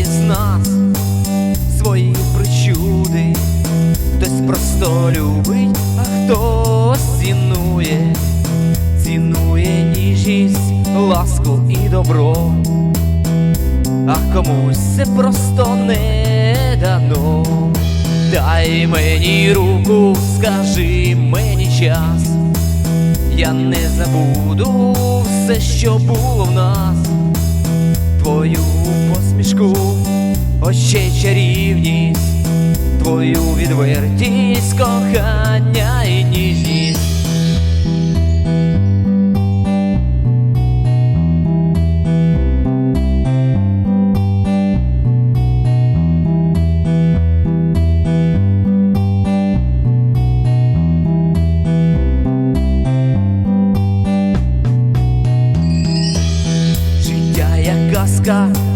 із нас свої причуди, хтось просто любить, а хтось цінує, цінує ніжність, ласку і добро, а комусь це просто не дано. Дай мені руку, скажи мені час, я не забуду все, що було в нас, твою чарівність, твою відвертість, кохання і ніжність.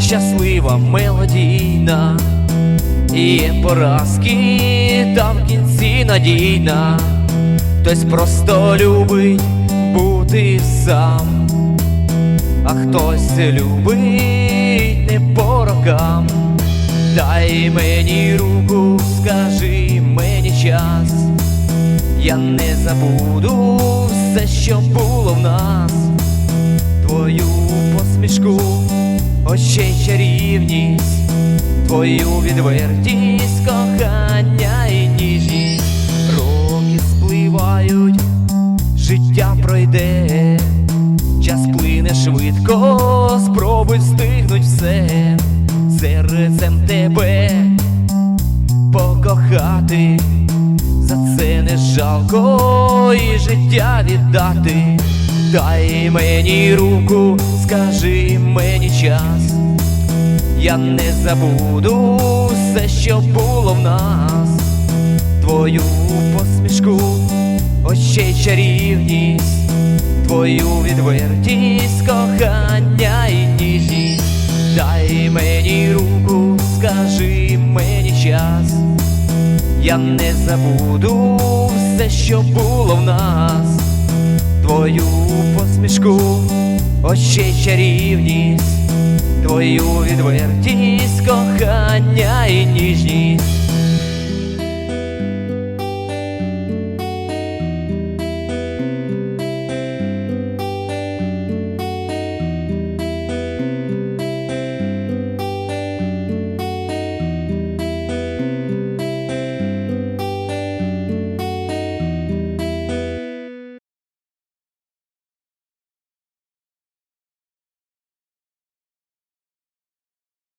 Щаслива, мелодійна, І поразки, та в кінці надійна. Хтось просто любить бути сам, а хтось любить не по рокам. Дай мені руку, скажи мені час, я не забуду все, що було в нас твою посмішку, очей чарівність, твою відвертість, кохання і ніжність. Роки спливають, життя пройде, час плине швидко, спробуй встигнуть все, серцем тебе покохати. За це не жалко і життя віддати. Дай мені руку, скажи мені час, я не забуду все, що було в нас, твою посмішку, очей чарівність, твою відвертість, кохання і ніжність. Дай мені руку, скажи мені час. Я не забуду все, що було в нас, твою посмішку, очей чарівність, твою відвертість, кохання і ніжність.